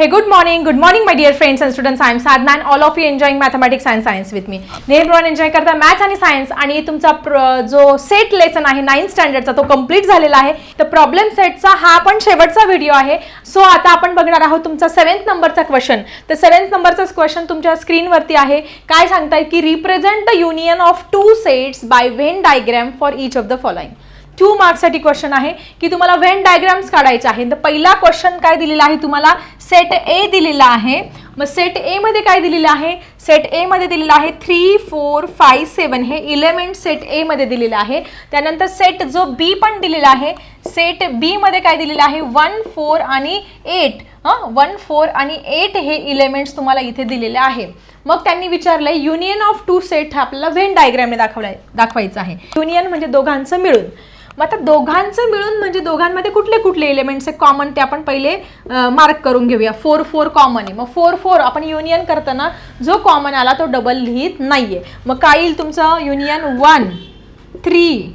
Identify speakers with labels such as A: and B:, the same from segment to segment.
A: Hey good morning good morning my dear friends and student science am Sadna all of of you enjoying mathematics science with me me. नेहमीप्रमाणे enjoy करता maths आणि science आणि तुमचा जो set lesson आहे ninth स्टँडर्डचा तो complete झालेला आहे. तर प्रॉब्लेम सेटचा हा पण शेवटचा व्हिडिओ आहे. सो आता आपण बघणार आहोत तुमचा सेव्हन्थ नंबरचा क्वेश्चन तर सेव्हन्थ नंबरचा क्वेश्चन तुमच्या स्क्रीनवरती आहे. काय सांगताय की represent the union of two sets by Venn diagram for each of the following two मार्क्ससाठी question आहे की तुम्हाला व्हेन डायग्राम्स काढायचे आहे तर पहिला क्वेश्चन काय दिलेला आहे तुम्हाला? सेट ए दिलेला आहे. मग सेट ए मध्ये काय दिलेलं आहे? सेट ए मध्ये दिलेलं आहे थ्री फोर फाय सेवन हे इलेमेंट सेट ए मध्ये दिलेलं आहे. त्यानंतर सेट जो बी पण दिलेला आहे सेट बी मध्ये काय दिलेलं आहे? वन फोर आणि एट हां? वन फोर आणि एट हे इलेमेंट्स तुम्हाला इथे दिलेले आहे. मग त्यांनी विचारलंय युनियन ऑफ टू सेट हा आपल्याला व्हेन डायग्रामने दाखवलाय दाखवायचं आहे. युनियन म्हणजे दोघांचं मिळून. मग आता दोघांचं मिळून म्हणजे दोघांमध्ये कुठले कुठले एलिमेंट्स आहे कॉमन ते आपण पहिले मार्क करून घेऊया. फोर फोर कॉमन आहे. मग फोर फोर आपण युनियन करताना जो कॉमन आला तो डबल लिहित नाही आहे मग काय येईल तुमचं? Union one three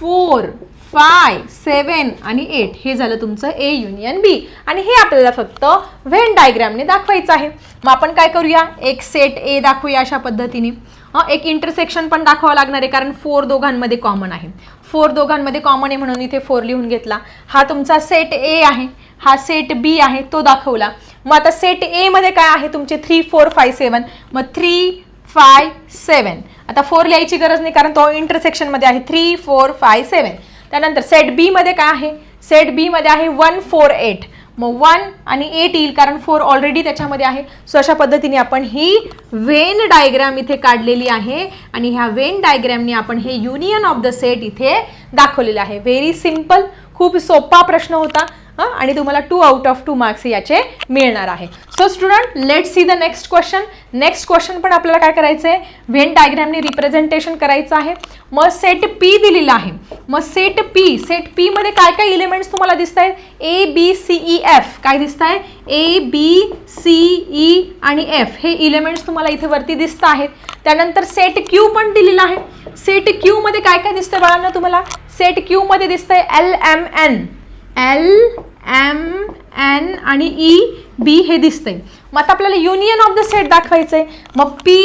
A: four five seven आणि एट हे झालं तुमचं ए युनियन बी आणि हे आपल्याला फक्त व्हेन डायग्रामने दाखवायचं आहे. मग आपण काय करूया? एक सेट ए दाखवूया अशा पद्धतीने. एक इंटरसेक्शन पण दाखवावं लागणार आहे कारण फोर दोघांमध्ये कॉमन आहे. फोर दोघांमध्ये कॉमन आहे म्हणून इथे फोर लिहून घेतला. हा तुमचा सेट ए आहे. हा सेट बी आहे तो दाखवला. मग आता सेट एमध्ये काय आहे तुमचे? थ्री फोर फाय सेवन मग थ्री फाय सेवन आता फोर लिहायची गरज नाही कारण तो इंटरसेक्शनमध्ये आहे. थ्री फोर फाय सेवन त्यानंतर सेट बीमध्ये काय आहे? सेट बीमध्ये आहे वन फोर एट मग वन आणि एट येईल कारण फोर ऑलरेडी त्याच्यामध्ये आहे. सो अशा पद्धतीने आपण ही वेन डायग्राम इथे काढलेली आहे आणि ह्या वेन डायग्रामने आपण हे युनियन ऑफ द सेट इथे दाखवलेलं आहे. व्हेरी सिंपल खूप सोपा प्रश्न होता. हं, आणि तुम्हाला two out of two marks याचे मिळणार आहे. So student let see the next question next question पण आपल्याला काय करायचं आहे व्हेन डायग्रामने रिप्रेझेंटेशन करायचं आहे. मग सेट पी दिलेला आहे. मग सेट पी सेट पीमध्ये काय काय इलिमेंट्स तुम्हाला दिसत आहेत A B C E e, F काय दिसत आहे A B C e E आणि एफ हे इलिमेंट्स तुम्हाला इथे वरती दिसत आहेत. त्यानंतर सेट क्यू पण दिलेला आहे. सेट क्यूमध्ये काय काय दिसतंय बाळांना तुम्हाला? सेट क्यूमध्ये दिसतंय L M N L M N आणि e, ई बी हे दिसतंय. मग आता आपल्याला युनियन ऑफ द सेट दाखवायचं आहे मग पी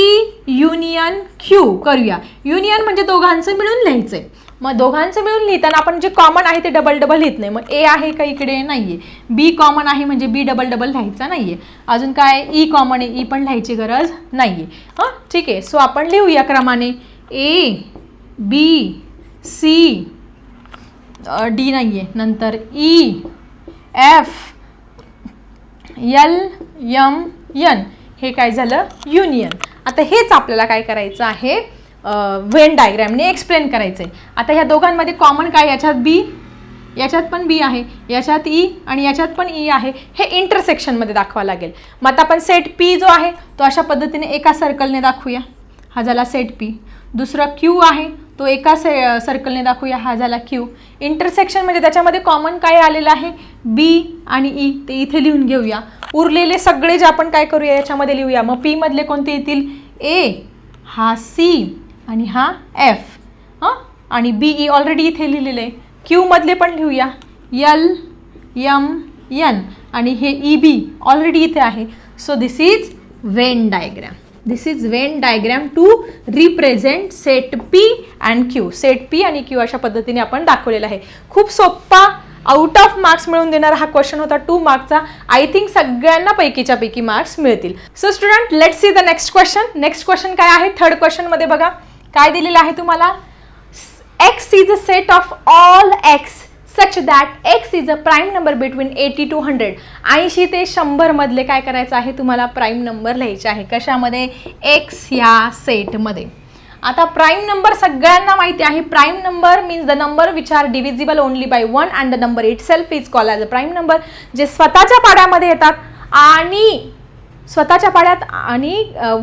A: युनियन क्यू करूया. युनियन म्हणजे दोघांचं मिळून लिहायचं आहे मग दोघांचं मिळून लिहिताना आपण जे कॉमन आहे ते डबल डबल लिहित नाही. मग ए आहे का इकडे? नाही आहे बी कॉमन आहे म्हणजे बी डबल डबल लिहायचा नाही आहे अजून काय? E ई कॉमन आहे. ई पण लिहायची गरज नाही आहे हां? ठीक आहे. सो आपण लिहूया क्रमाने. ए बी सी डी नाही आहे नंतर E F L M N हे काय झालं? युनियन आता हेच आपल्याला काय करायचं आहे? वेन डायग्रॅमने एक्सप्लेन करायचं आहे आता ह्या दोघांमध्ये कॉमन काय? याच्यात बी याच्यात पण बी आहे. याच्यात ई आणि याच्यात पण ई आहे. हे इंटरसेक्शनमध्ये दाखवावं लागेल. मग आता आपण सेट पी जो आहे तो अशा पद्धतीने एका सर्कलने दाखवूया. हा झाला सेट पी दुसरा क्यू आहे. तो एका से सर्कलने दाखवूया. हा झाला क्यू इंटरसेक्शन म्हणजे त्याच्यामध्ये कॉमन काय आलेलं आहे? बी आणि ई ते इथे लिहून घेऊया. उरलेले सगळे जे आपण काय करूया याच्यामध्ये लिहूया. मग पीमधले कोणते येतील? ए हा सी आणि हा एफ हां? आणि बी ई ऑलरेडी इथे लिहिलेलं आहे. क्यूमधले पण लिहूया. यल यम यन आणि हे ई बी ऑलरेडी इथे आहे. So this is Venn diagram this is Venn diagram to represent set P and Q set P आणि क्यू अशा पद्धतीने आपण दाखवलेला आहे. खूप सोप्पा आउट ऑफ मार्क्स मिळवून देणारा हा क्वेश्चन होता. टू मार्कचा आय थिंक सगळ्यांना पैकीच्या पैकी मार्क्स मिळतील. So student let see the next question next question काय आहे? थर्ड क्वेश्चनमध्ये बघा. काय दिलेलं आहे तुम्हाला? X is a set of all X such that X is a prime number between eighty to hundred ऐंशी ते शंभरमधले काय करायचं आहे? तुम्हाला प्राईम नंबर लिहायचे आहे. कशामध्ये? एक्स ह्या सेटमध्ये आता प्राईम नंबर सगळ्यांना माहिती आहे. Prime number means the number which are divisible only by one and the number it self is call as a prime number जे स्वतःच्या पाड्यामध्ये येतात आणि स्वतःच्या पाड्यात आणि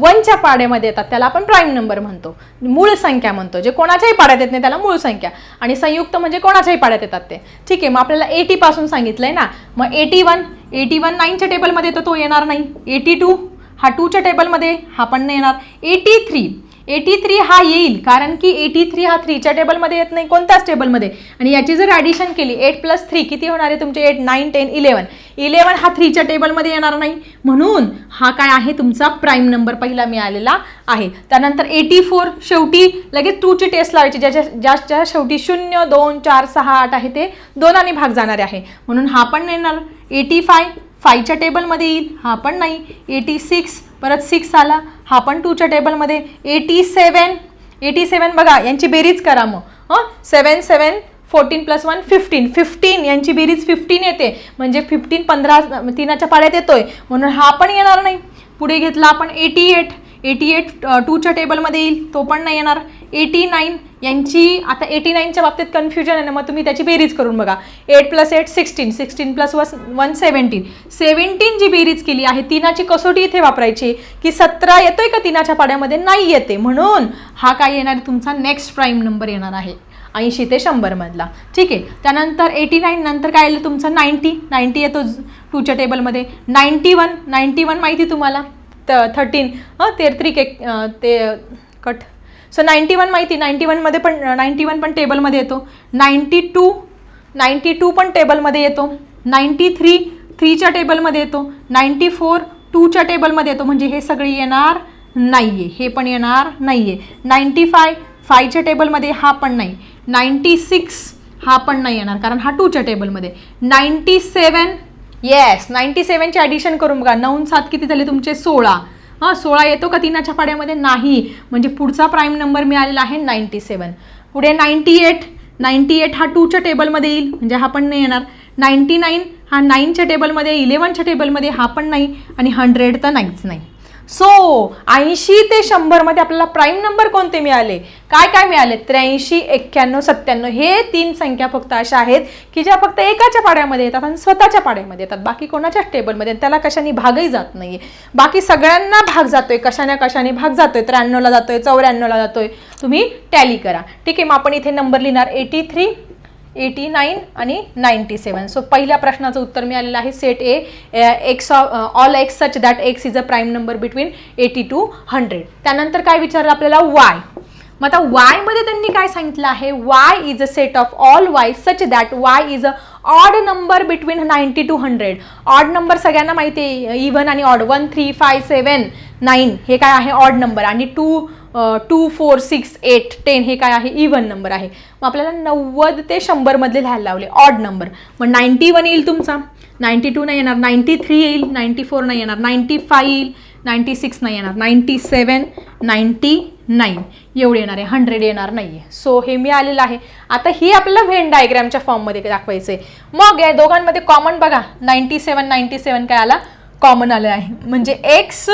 A: वनच्या पाड्यामध्ये येतात. त्याला आपण प्राईम नंबर म्हणतो. मूळ संख्या म्हणतो. जे कोणाच्याही पाड्यात येत नाही त्याला मूळ संख्या. आणि संयुक्त म्हणजे कोणाच्याही पाड्यात येतात ते. ठीक आहे मग आपल्याला एटीपासून सांगितलं आहे ना? मग एटी वन एटी वन नाईनच्या टेबलमध्ये तर तो येणार नाही. एटी टू हा टूच्या टेबलमध्ये हा पण नाही येणार. एटी थ्री एटी थ्री हा येईल कारण की एटी थ्री हा थ्रीच्या टेबलमध्ये येत नाही कोणत्याच टेबलमध्ये आणि याची जर ॲडिशन केली एट प्लस थ्री किती होणार आहे तुमचे? Eight nine ten eleven eleven हा थ्रीच्या टेबलमध्ये येणार नाही. म्हणून हा काय आहे? तुमचा प्राईम नंबर पहिला मिळालेला आहे. त्यानंतर एटी फोर शेवटी लगेच टूची टेस्ट लावायची ज्याच्या ज्याच्या शेवटी शून्य दोन चार सहा आठ आहे ते दोनाने भाग जाणारे आहे. म्हणून हा पण येणार. एटी फाय फायच्या टेबलमध्ये येईल हा पण नाही. एटी सिक्स परत सिक्स आला. हा पण टूच्या टेबलमध्ये एटी सेवन एटी सेवन बघा यांची बेरीज करा मग. हां? Seven seven fourteen plus one fifteen fifteen यांची बेरीज फिफ्टीन येते. म्हणजे फिफ्टीन पंधरा तीनाच्या पाड्यात येतोय. म्हणून हा पण येणार नाही. पुढे घेतला आपण एटी एट एटी एट टूच्या टेबलमध्ये येईल तो पण नाही येणार. एटी नाईन यांची आता एटी नाईनच्या बाबतीत कन्फ्युजन आहे ना मग तुम्ही त्याची बेरीज करून बघा. Eight plus eight sixteen. Sixteen plus वस वन सेवन्टीन. सेवन्टीन जी बेरीज केली आहे तिनाची कसोटी इथे वापरायची की सतरा येतोय का तिनाच्या पाड्यामध्ये? नाही येते. म्हणून हा काय येणार? आहे? तुमचा नेक्स्ट प्राईम नंबर येणार आहे. ऐंशी ते शंभरमधला ठीक आहे? त्यानंतर एटी नाईन नंतर काय येईल तुमचा नाईन्टी. नाईन्टी येतो टूच्या टेबलमध्ये नाईन्टी वन. नाईन्टी वन माहिती तुम्हाला? त थर्टीन हं तेरत्रिक एक ते कट सो नाईन्टी वन माहिती नाईन्टी वनमध्ये पण नाईन्टी वन पण टेबलमध्ये येतो. नाईन्टी टू नाईन्टी टू पण टेबलमध्ये येतो. नाईन्टी थ्री थ्रीच्या टेबलमध्ये येतो. नाईन्टी फोर टूच्या टेबलमध्ये येतो. म्हणजे हे सगळे येणार नाही आहे हे पण येणार नाही आहे नाईन्टी फाय फायच्या टेबलमध्ये हा पण नाही. नाईन्टी सिक्स हा पण नाही येणार कारण हा टूच्या टेबलमध्ये नाईन्टी सेवन येस नाईन्टी सेवनचे ॲडिशन करून बघा. नऊ सात किती झाले तुमचे? सोळा. हां सोळा येतो का तिनाच्या पाड्यामध्ये? नाही. म्हणजे पुढचा प्राईम नंबर मिळालेला आहे नाईन्टी सेवन पुढे नाईन्टी एट नाईन्टी एट हा टूच्या टेबलमध्ये येईल. म्हणजे हा पण नाही येणार. नाईन्टी नाईन हा नाईनच्या टेबलमध्ये इलेवनच्या टेबलमध्ये हा पण नाही आणि हंड्रेड तर नाहीच नाही. सो ऐंशी ते शंभरमध्ये आपल्याला प्राईम नंबर कोणते मिळाले? काय काय मिळाले? त्र्याऐंशी एक्क्याण्णव सत्त्याण्णव हे तीन संख्या फक्त अशा आहेत की ज्या फक्त एकाच्या पाड्यामध्ये येतात आणि स्वतःच्या पाड्यामध्ये येतात. बाकी कोणाच्याच टेबलमध्ये त्याला कशाने भागही जात नाही बाकी सगळ्यांना भाग जातोय. कशाने कशाने भाग जातोय? त्र्याण्णवला जातोय चौऱ्याण्णवला जातोय. तुम्ही टॅली करा. ठीक आहे मग आपण इथे नंबर लिहिणार. एटी थ्री एटी नाईन आणि नाईन्टी सेवन. सो पहिल्या प्रश्नाचं उत्तर मिळालेलं आहे. Set A X all X such that X is a prime number between eighty to hundred त्यानंतर काय विचारलं आपल्याला? वाय मग आता वायमध्ये त्यांनी काय सांगितलं आहे? Y is a set of all Y such that Y is a odd number between ninety to hundred odd number सगळ्यांना माहिती आहे. इव्हन आणि odd one three five seven nine हे काय आहे? ऑड नंबर आणि two two four six eight ten हे काय आहे? इव्हन नंबर आहे. मग आपल्याला नव्वद ते शंभरमधले लिहायला लावले. ऑड नंबर मग नाईन्टी वन येईल तुमचा. नाईन्टी टू नाही येणार. नाईन्टी थ्री येईल. नाईन्टी फोर नाही येणार. नाईन्टी फाय येईल. नाईन्टी सिक्स नाही येणार. नाईन्टी सेवन नाईन्टी नाईन एवढे येणार आहे. हंड्रेड येणार नाही आहे सो हे मी आलेलं आहे. आता ही आपल्याला व्हेन डायग्रॅमच्या फॉर्ममध्ये दाखवायचं आहे मग या दोघांमध्ये कॉमन बघा. नाईन्टी सेवन नाईन्टी सेवन काय आला? कॉमन आलं आहे. म्हणजे एक्स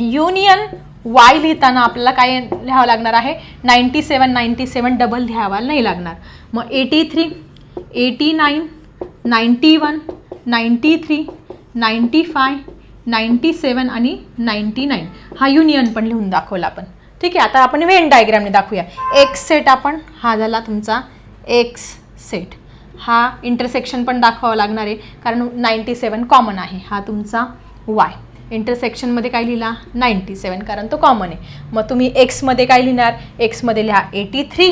A: युनियन वाय लिहिताना आपल्याला काय लिहावं लागणार आहे? Ninety seven ninety seven double लिहावा नाही लागणार. मग eighty three eighty nine ninety one ninety three ninety five ninety seven आणि नाईन्टी नाईन हा युनियन पण लिहून दाखवला आपण. ठीक आहे आता आपण वेन डायग्रामने दाखवूया. एक्स सेट आपण हा झाला तुमचा एक्स सेट हा इंटरसेक्शन पण दाखवावं लागणार आहे कारण नाईन्टी सेवन कॉमन आहे. हा तुमचा वाय इंटरसेक्शनमध्ये काय लिहिला? नाईन्टी सेवन कारण तो कॉमन आहे. मग तुम्ही एक्समध्ये काय लिहिणार? एक्समध्ये लिहा एटी थ्री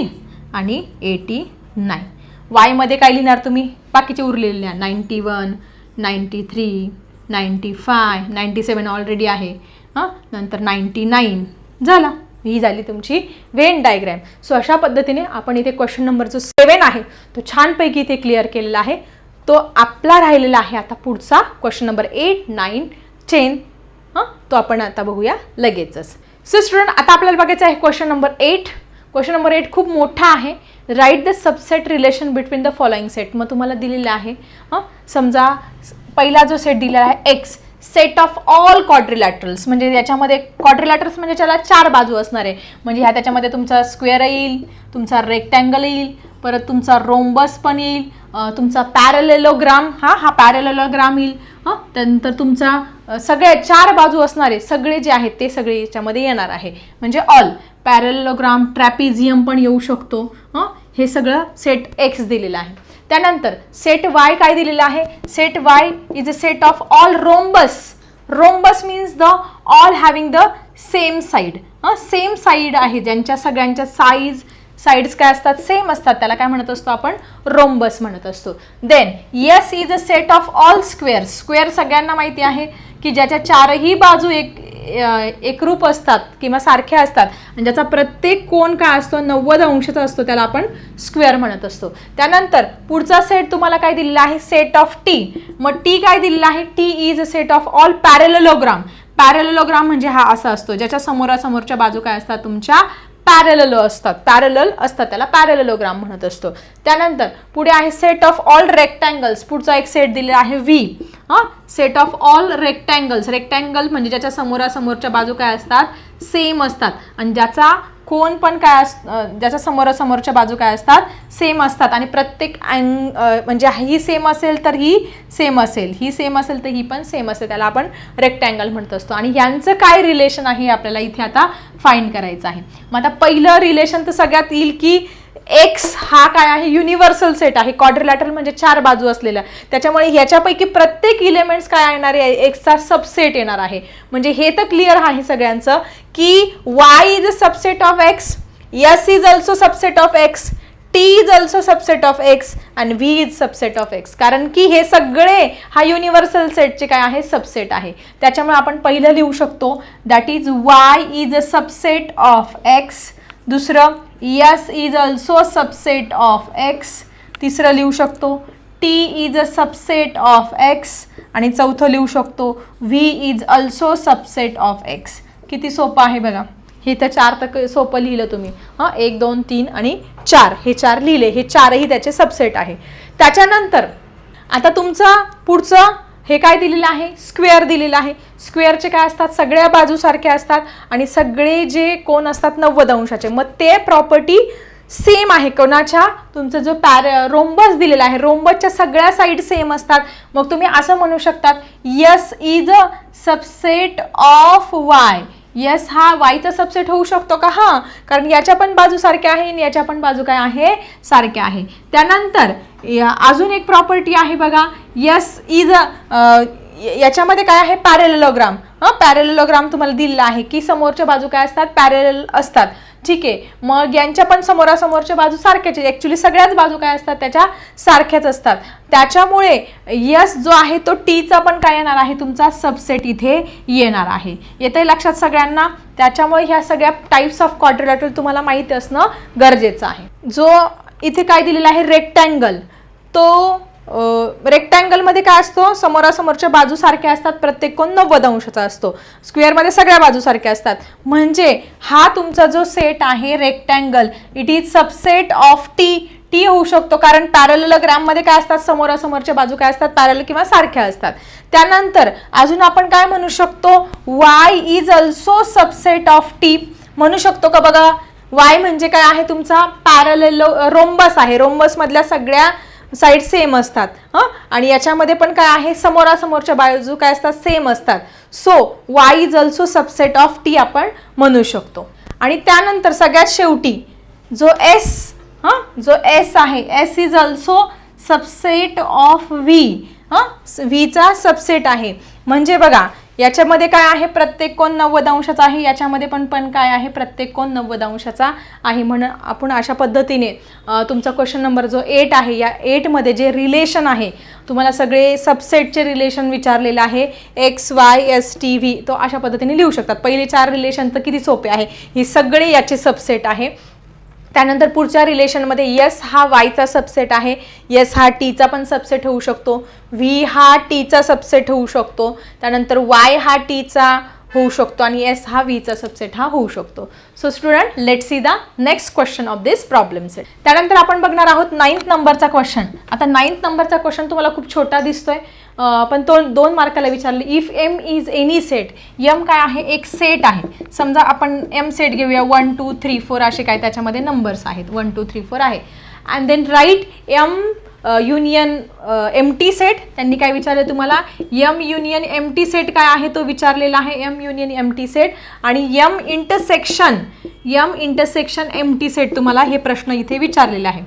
A: आणि एटी नाईन. वायमध्ये काय लिहिणार तुम्ही? बाकीचे उरलेले लिहा. Ninety one ninety three ninety five ninety seven already आहे. हां? नंतर नाईन्टी नाईन. झाला. ही झाली तुमची वेन डायग्रॅम सो अशा पद्धतीने आपण इथे क्वेश्चन नंबर जो सेवन आहे तो छानपैकी इथे क्लिअर केलेला आहे. तो आपला राहिलेला आहे आता पुढचा क्वेश्चन नंबर एट नाईन चेन हां तो आपण आता बघूया लगेचच. सो स्टुडंट आता आपल्याला बघायचं आहे question number eight question number eight खूप मोठा आहे. Write the subset relation between the following set मग तुम्हाला दिलेलं आहे हां? समजा पहिला जो सेट दिलेला आहे X set of all quadrilaterals म्हणजे याच्यामध्ये क्वाड्रिलॅटरल्स म्हणजे त्याला चार बाजू असणार आहे. म्हणजे ह्या त्याच्यामध्ये तुमचा स्क्वेअर येईल तुमचा रेक्टँगल येईल परत तुमचा रोम्बस पण येईल तुमचा पॅरलेलोग्राम हा हा पॅरलेलोग्राम येईल हां त्यानंतर तुमचा सगळ्या चार बाजू असणारे सगळे जे आहेत ते सगळे याच्यामध्ये येणार आहे. म्हणजे ऑल पॅरलेलोग्राम ट्रॅपिझियम पण येऊ शकतो हां हे सगळं सेट एक्स दिलेलं आहे. त्यानंतर सेट वाय काय दिलेलं आहे? Set Y is a set of all rhombus rhombus means the all having the same side same side आहे ज्यांच्या सगळ्यांच्या साईज साईड्स काय असतात? सेम असतात. त्याला काय म्हणत असतो आपण? रोम्बस म्हणत असतो. Then S is a set of all square square सगळ्यांना माहिती आहे की ज्याच्या चारही बाजू एक एकरूप असतात किंवा सारख्या असतात. आणि ज्याचा प्रत्येक कोण काय असतो? नव्वद अंशाचा असतो. त्याला आपण स्क्वेअर म्हणत असतो. त्यानंतर पुढचा सेट तुम्हाला काय दिलेला आहे? सेट ऑफ टी मग टी काय दिलेला आहे? T is a set of all parallelogram parallelogram म्हणजे हा असा असतो. ज्याच्या समोरासमोरच्या बाजू काय असतात? तुमच्या पॅरेल असतात. पॅरेलल असतात त्याला पॅरेलोग्राम म्हणत असतो. त्यानंतर पुढे आहे सेट ऑफ ऑल रेक्टँगल्स पुढचा एक सेट दिलेला आहे व्ही हां? Set of all rectangles rectangle म्हणजे ज्याच्या समोरासमोरच्या बाजू काय असतात? सेम असतात. आणि ज्याचा कोण पण काय अस ज्याच्या ज्याच्या समोरासमोरच्या बाजू काय असतात सेम असतात. आणि प्रत्येक अँग म्हणजे ही सेम असेल तर ही सेम असेल. ही सेम असेल तर ही पण सेम असेल. त्याला आपण रेक्टँगल म्हणत असतो. आणि यांचं काय रिलेशन आहे हे आपल्याला इथे आता फाईंड करायचं आहे. मग आता पहिलं रिलेशन तर सगळ्यात येईल की एक्स हा काय आहे? युनिव्हर्सल सेट आहे. क्वाड्रिलॅटरल म्हणजे चार बाजू असलेला त्याच्यामुळे ह्याच्यापैकी प्रत्येक इलेमेंट्स काय येणार आहे? एक्सचा सबसेट येणार आहे. म्हणजे हे तर क्लिअर आहे सगळ्यांचं की Y is a subset of X S is also subset of X T is also subset of X and V is subset of X कारण की हे सगळे हा युनिव्हर्सल सेटचे काय आहे? सबसेट आहे. त्याच्यामुळे आपण पहिलं लिहू शकतो that is Y is a subset of X दुसरं S is also subset of X तिसरं लिहू शकतो T is a subset of X आणि चौथं लिहू शकतो V is also subset of X किती सोपं आहे बघा. हे तर चार तर सोपं लिहिलं तुम्ही. हां एक दोन तीन आणि चार. हे चार लिहिले. हे चारही त्याचे सबसेट आहे. त्याच्यानंतर आता तुमचं पुढचं हे काय दिलेलं आहे? स्क्वेअर दिलेलं आहे. स्क्वेअरचे काय असतात? सगळ्या बाजू असतात आणि सगळे जे कोण असतात? नव्वद अंशाचे. मग ते प्रॉपर्टी सेम आहे. कोणाच्या? तुमचा जो पॅर रोम्बस दिलेला आहे. रोम्बसच्या सगळ्या साईड सेम असतात. मग तुम्ही असं म्हणू शकतात S is a subset of Y S हा वायचा सबसेट होऊ शकतो का? हां कारण याच्या पण बाजू सारख्या आहे आणि याच्या पण बाजू काय आहे? सारख्या आहे. त्यानंतर अजून एक प्रॉपर्टी आहे बघा. यस इज अ याच्यामध्ये काय आहे? पॅरेलोग्राम पॅरेलोग्राम तुम्हाला दिलेला आहे. की समोरच्या बाजू काय असतात? पॅरेल असतात. ठीक आहे. मग यांच्या पण समोरासमोरच्या बाजू सारख्याच ॲक्च्युली सगळ्याच बाजू काय असतात? त्याच्या सारख्याच असतात. त्याच्यामुळे यस जो आहे तो टीचा पण काय येणार आहे? तुमचा सबसेट इथे येणार आहे. येते लक्षात सगळ्यांना? त्याच्यामुळे ह्या सगळ्या टाईप्स ऑफ क्वाड्रिलॅटरल तुम्हाला माहिती असणं गरजेचं आहे. जो इथे काय दिलेला आहे? रेक्टँगल तो रेक्टँगलमध्ये काय असतो? समोरासमोरच्या बाजू सारख्या असतात प्रत्येक कोण नव्वद अंशाचा असतो. स्क्वेअरमध्ये सगळ्या बाजू सारख्या असतात. म्हणजे हा तुमचा जो सेट आहे rectangle it is subset of T T होऊ शकतो कारण पॅरलग्राममध्ये काय असतात? समोरासमोरच्या बाजू काय असतात? पॅरल किंवा सारख्या असतात. त्यानंतर अजून आपण काय म्हणू शकतो? Y is also subset of T म्हणू शकतो का बघा? वाय म्हणजे काय आहे तुमचा? पॅरल रोम्बस आहे. रोम्बसमधल्या सगळ्या साईड सेम असतात हां? आणि याच्यामध्ये पण काय आहे? समोरासमोरच्या बाजू काय असतात? सेम असतात. So Y is also subset of T आपण म्हणू शकतो. आणि त्यानंतर सगळ्यात शेवटी जो एस हां? जो एस आहे S is also subset of V हां? व्हीचा सबसेट आहे. म्हणजे बघा याच्यामध्ये काय आहे? प्रत्येक कोण नव्वद अंशाचा आहे? याच्यामध्ये पण पण काय आहे? प्रत्येक कोण नव्वद अंशाचा आहे म्हणून आपण अशा पद्धतीने तुमचा क्वेश्चन नंबर जो एट आहे या एटमध्ये जे रिलेशन आहे तुम्हाला सगळे सबसेटचे रिलेशन विचारलेलं आहे. X Y S T V तो अशा पद्धतीने लिहू शकतात. पहिले चार रिलेशन तर किती सोपे आहे? हे सगळे याचे सबसेट आहे. त्यानंतर पुढच्या रिलेशनमध्ये यस हा वायचा सबसेट आहे. यस हा टीचा पण सबसेट होऊ शकतो. व्ही हा टीचा सबसेट होऊ शकतो. त्यानंतर वाय हा टीचा होऊ शकतो आणि एस हा व्हीचा सबसेट हा होऊ शकतो. So student let see the next question of this problem set त्यानंतर आपण बघणार आहोत नाईन्थ नंबरचा क्वेश्चन आता नाईन्थ नंबरचा क्वेश्चन तुम्हाला खूप छोटा दिसतोय. पण तो दोन मार्काला विचारले if M is any set M काय आहे? एक सेट आहे. समजा आपण एम सेट घेऊया वन टू थ्री फोर असे काय त्याच्यामध्ये नंबर्स आहेत. वन टू थ्री फोर आहे. And then write M union empty set त्यांनी काय विचारलं तुम्हाला? M union empty set काय आहे? तो विचारलेला आहे. M union empty set आणि M intersection M intersection empty set तुम्हाला हे प्रश्न इथे विचारलेले आहे.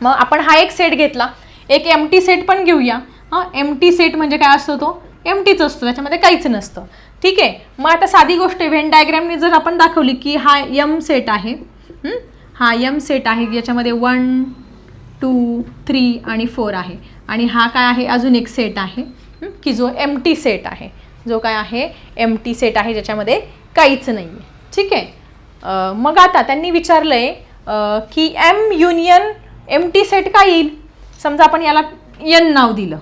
A: मग आपण हा एक सेट घेतला. एक एम टी सेट पण घेऊया. हां एम टी सेट म्हणजे काय असतो तो? एम टीच असतो त्याच्यामध्ये काहीच नसतं. ठीक आहे? मग आता साधी गोष्ट व्हेन डायग्रॅमने जर आपण दाखवली की हा यम सेट आहे हा? यम सेट आहे याच्यामध्ये वन टू थ्री आणि फोर आहे. आणि हा काय आहे? अजून एक सेट आहे की जो एम टी सेट आहे. जो काय आहे? एम टी सेट आहे ज्याच्यामध्ये काहीच नाही आहे ठीक आहे? मग आता त्यांनी विचारलं आहे की M union empty set काय येईल? समजा आपण याला यन नाव दिलं.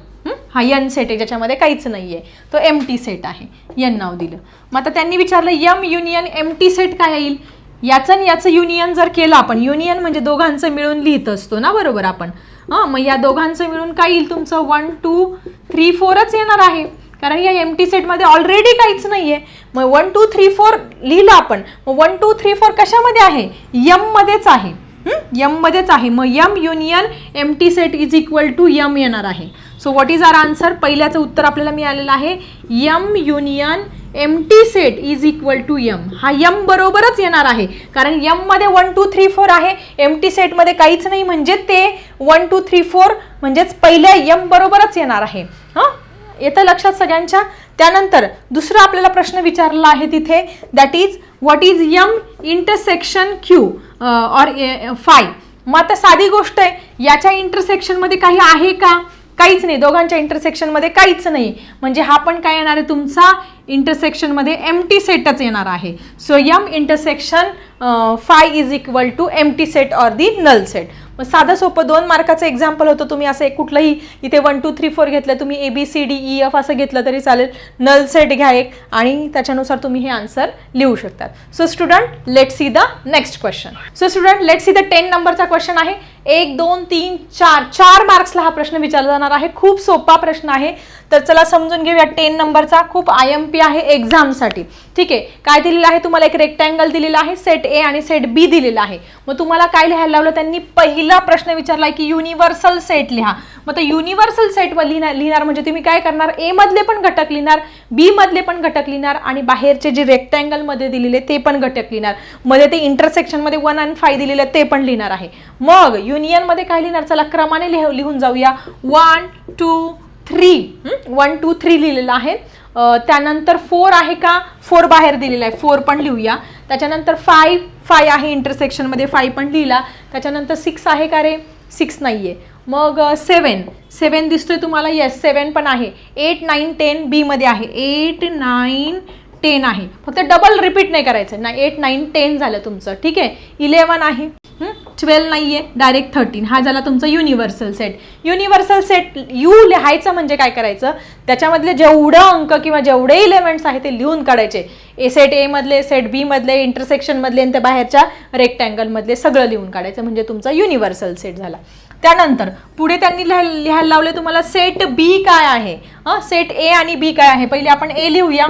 A: हा यन सेट आहे ज्याच्यामध्ये काहीच नाही आहे तो एम टी सेट आहे. यन नाव दिलं. मग आता त्यांनी विचारलं M union empty set काय येईल? याचं आणि याचं युनियन जर केलं आपण युनियन म्हणजे दोघांचं मिळून लिहित असतो ना बरोबर आपण? हां मग या दोघांचं मिळून काय येईल तुमचं? वन टू थ्री फोरच येणार आहे. कारण या एम टी सेटमध्ये ऑलरेडी काहीच नाही आहे मग वन टू थ्री फोर लिहिलं आपण. मग वन टू थ्री फोर कशामध्ये आहे? यममध्येच आहे. यम मध्येच आहे. मग M union empty set is equal to M येणार आहे. So what is our answer पहिल्याचं उत्तर आपल्याला मिळालेलं आहे M union empty set is equal to M हा यम बरोबरच येणार आहे. कारण यममध्ये वन टू थ्री फोर आहे. एम टी सेटमध्ये काहीच नाही म्हणजे ते वन टू थ्री फोर म्हणजेच पहिल्या यम बरोबरच येणार आहे. हां? येतं लक्षात सगळ्यांच्या? त्यानंतर दुसरा आपल्याला प्रश्न विचारला आहे तिथे. That is what is M intersection Q or phi मग आता साधी गोष्ट आहे. याच्या इंटरसेक्शनमध्ये काही आहे का? काहीच नाही. दोघांच्या इंटरसेक्शनमध्ये काहीच नाही. म्हणजे हा पण काय येणार आहे तुमचा? इंटरसेक्शनमध्ये एम टी सेटच येणार आहे. So M intersection phi is equal to empty set or the null set मग साधं सोपं दोन मार्काचं एक्झाम्पल होतं. तुम्ही असं एक कुठलंही इथे वन टू थ्री फोर घेतलं तुम्ही A B C D E F असं घेतलं तरी चालेल. नल सेट घ्या एक आणि त्याच्यानुसार तुम्ही हे आन्सर लिहू शकतात. So student let see the next question so student let see the ten नंबरचा क्वेश्चन आहे. एक दोन तीन चार चार मार्क्सला हा प्रश्न विचारला जाणार आहे. खूप सोपा प्रश्न आहे. तर चला समजून घेऊया. टेन नंबरचा खूप आय एम पी आहे एक्झामसाठी ठीक आहे? काय दिलेलं आहे? तुम्हाला एक रेक्टँगल दिलेला आहे. सेट ए आणि सेट बी दिलेला आहे. मग तुम्हाला काय लिहायला लावलं? त्यांनी पहिला प्रश्न विचारला आहे की युनिव्हर्सल सेट लिहा. मग तर युनिव्हर्सल सेट लिहिणार लिहिणार म्हणजे तुम्ही काय करणार? ए मधले पण घटक लिहिणार बी मधले पण घटक लिहिणार आणि बाहेरचे जे रेक्टँगलमध्ये दिलेले ते पण घटक लिहिणार. मध्ये ते इंटरसेक्शनमध्ये वन अँड फाय दिलेले ते पण लिहिणार आहे. मग युनियनमध्ये काय लिहिणार? चला क्रमाने लिह लिहून जाऊया. One two three one two three लिहिलेलं आहे. त्यानंतर फोर आहे का? फोर बाहेर दिलेला आहे. फोर पण लिहूया. त्याच्यानंतर फाय फाय आहे इंटरसेक्शनमध्ये फाय पण लिहिला. त्याच्यानंतर सिक्स आहे का रे? सिक्स नाही आहे मग सेवन सेवन दिसतोय तुम्हाला? येस सेवन पण आहे. एट नाईन टेन बीमध्ये आहे. एट नाईन टेन आहे. फक्त डबल रिपीट नाही करायचं. ना एट नाईन टेन झालं तुमचं. ठीक आहे? इलेवन आहे. ट्वेल्व नाही आहे डायरेक्ट थर्टीन हा झाला तुमचा universal set universal set U लिहायचं म्हणजे काय करायचं? त्याच्यामधले जेवढं अंक किंवा जेवढे इलेमेंट्स आहे ते लिहून काढायचे. ए सेट ए मधले सेट बीमधले इंटरसेक्शनमधले आणि त्या बाहेरच्या रेक्टँगलमधले सगळं लिहून काढायचं म्हणजे तुमचा युनिव्हर्सल सेट झाला. त्यानंतर पुढे त्यांनी लिहाय लिहायला लावले तुम्हाला सेट बी काय आहे? सेट ए आणि बी काय आहे? पहिले आपण ए लिहूया.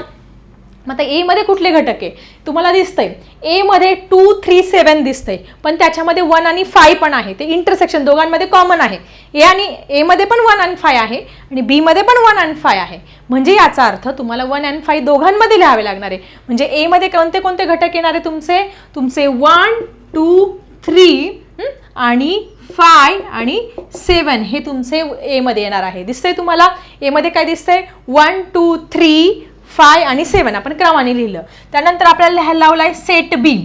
A: मग आता एमध्ये कुठले घटक आहे? तुम्हाला दिसतंय. आहे एमध्ये टू थ्री सेवन दिसतंय. पण त्याच्यामध्ये वन आणि फाय पण आहे. ते इंटरसेक्शन दोघांमध्ये कॉमन आहे. ए आणि एमध्ये पण वन अँड फाय आहे आणि बीमध्ये पण वन अँड फाय आहे. म्हणजे याचा अर्थ तुम्हाला वन अँड फाय दोघांमध्ये लिहावे लागणार आहे. म्हणजे एमध्ये कोणते कोणते घटक येणार आहे तुमचे? तुमचे वन टू थ्री आणि फाय आणि सेवन हे तुमचे एमध्ये येणार आहे. दिसतंय तुम्हाला? एमध्ये काय दिसतंय? वन टू थ्री फाय आणि सेवन आपण क्रमाने लिहिलं. त्यानंतर आपल्याला लिहायला लावलाय सेट बी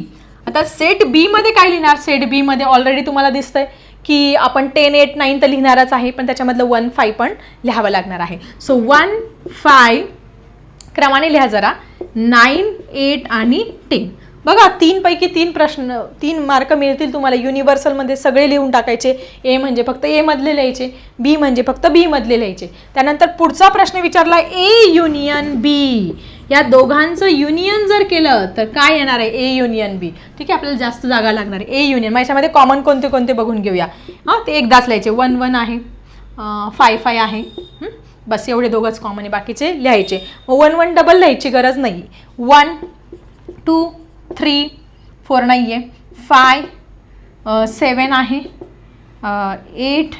A: आता सेट बी मध्ये काय लिहिणार? सेट बी मध्ये ऑलरेडी तुम्हाला दिसतंय की आपण टेन एट नाईन तर लिहिणारच आहे पण त्याच्यामधलं वन फाय पण लिहावं लागणार आहे. सो वन फाय क्रमाने लिहा जरा. नाईन एट आणि टेन बघा तीन पैकी तीन प्रश्न तीन मार्क मिळतील तुम्हाला. युनिव्हर्सलमध्ये सगळे लिहून टाकायचे. ए म्हणजे फक्त ए मधले लिहायचे. बी म्हणजे फक्त बी मधले लिहायचे. त्यानंतर पुढचा प्रश्न विचारला ए युनियन बी या दोघांचं युनियन जर केलं तर काय येणार आहे? ए युनियन बी ठीक आहे आपल्याला जास्त जागा लागणार आहे. ए युनियन मग याच्यामध्ये कॉमन कोणते कोणते बघून घेऊया. हां ते एकदाच लिहायचे. वन वन आहे. फाय फाय आहे. बस एवढे दोघंच कॉमन आहे. बाकीचे लिहायचे. वन वन डबल लिहायची गरज नाही. वन टू थ्री फोर नाही आहे फाय सेवन आहे. एट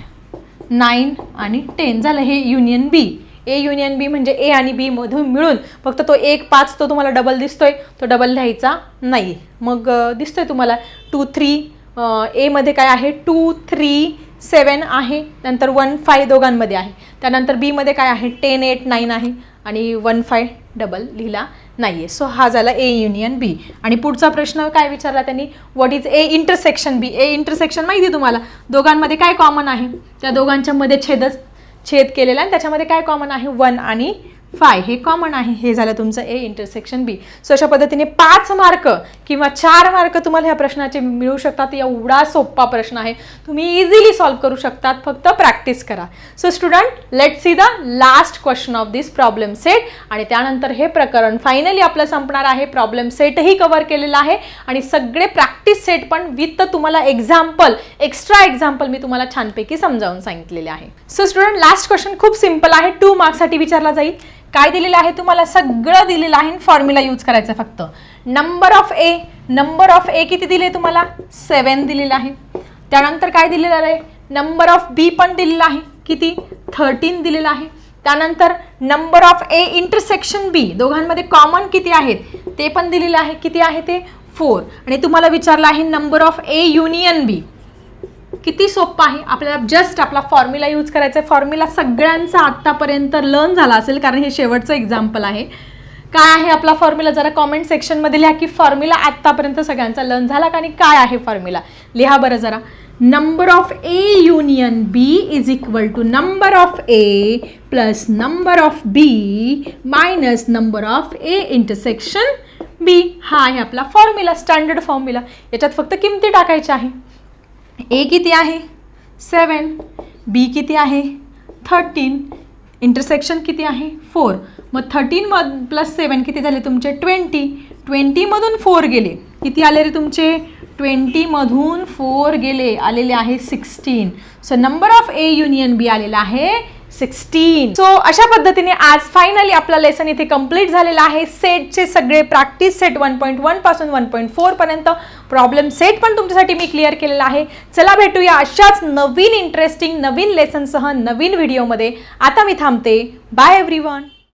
A: नाईन आणि टेन झालं हे युनियन बी ए युनियन बी म्हणजे ए आणि बी मधून मिळून फक्त तो एक पाच तो तुम्हाला डबल दिसतोय. तो डबल लिहायचा नाही. मग दिसतोय तुम्हाला. टू थ्री एमध्ये काय आहे? टू थ्री सेवन आहे. नंतर वन फाय दोघांमध्ये आहे. त्यानंतर बीमध्ये काय आहे? टेन एट नाईन आहे. आणि वन फाय डबल लिहिला. नाही आहे सो हा झाला ए युनियन बी आणि पुढचा प्रश्न काय विचारला त्यांनी? What is A intersection B A intersection माहिती आहे तुम्हाला? दोघांमध्ये काय कॉमन आहे? त्या दोघांच्या मध्ये छेदच छेद केलेला आहे त्याच्यामध्ये काय कॉमन आहे? वन आणि फाय हे कॉमन आहे. हे झालं तुमचं ए इंटरसेक्शन बी सो अशा पद्धतीने पाच मार्क किंवा चार मार्क तुम्हाला ह्या प्रश्नाचे मिळू शकतात. एवढा सोपा प्रश्न आहे. तुम्ही इझिली सॉल्व्ह करू शकतात. फक्त प्रॅक्टिस करा. So student let see the last question of this problem set आणि त्यानंतर हे प्रकरण फायनली आपलं संपणार आहे. प्रॉब्लेम सेटही कव्हर केलेलं आहे. आणि सगळे प्रॅक्टिस सेट पण विथ तुम्हाला एक्झाम्पल एक्स्ट्रा एक्झाम्पल मी तुम्हाला छानपैकी समजावून सांगितलेले आहे. सो स्टुडंट लास्ट क्वेश्चन खूप सिंपल आहे. टू मार्क्ससाठी विचारला जाईल. काय दिलेलं आहे? तुम्हाला सगळं दिलेलं आहे फॉर्म्युला यूज करायचं फक्त. Number of A number of A किती दिले तुम्हाला? सेवन दिलेलं आहे. त्यानंतर काय दिलेलं आहे? नंबर ऑफ बी पण दिलेलं आहे. किती? थर्टीन दिलेलं आहे. त्यानंतर number of A intersection B दोघांमध्ये कॉमन किती आहेत? ते पण दिलेलं आहे. किती आहे ते? फोर आणि तुम्हाला विचारलं आहे number of A union B किती सोपं आहे? आपल्याला जस्ट आपला फॉर्म्युला यूज करायचा आहे फॉर्म्युला सगळ्यांचा आत्तापर्यंत लर्न झाला असेल कारण हे शेवटचं एक्झाम्पल आहे. काय आहे आपला फॉर्म्युला जरा कॉमेंट सेक्शनमध्ये लिहा की फॉर्म्युला आत्तापर्यंत सगळ्यांचा लर्न झाला का आणि काय आहे फॉर्म्युला लिहा बरं जरा. Number of A union B is equal to number of A plus number of B minus number of A intersection B हा आहे आपला फॉर्म्युला स्टँडर्ड फॉर्म्युला याच्यात फक्त किमती टाकायच्या आहे. ए किती आहे? सेवन बी किती आहे? थर्टीन इंटरसेक्शन किती आहे? फोर मग थर्टीन प्लस सेवन किती झाले तुमचे? ट्वेंटी ट्वेंटीमधून फोर गेले. किती आले रे तुमचे? ट्वेंटीमधून फोर गेले. आलेले आहे sixteen so number of A union B आलेला आहे सिक्स्टीन सो अशा पद्धतीने आज फायनली आपला लेसन इथे कंप्लीट झालेला आहे. सेटचे सगळे प्रॅक्टिस सेट वन पॉईंट वनपासून वन पॉईंट फोर पर्यंत. प्रॉब्लेम सेट पण तुमच्यासाठी मी क्लिअर केलेला आहे. चला भेटूया अशाच नवीन इंटरेस्टिंग नवीन लेसनसह नवीन व्हिडिओमध्ये आता मी थांबते. Bye every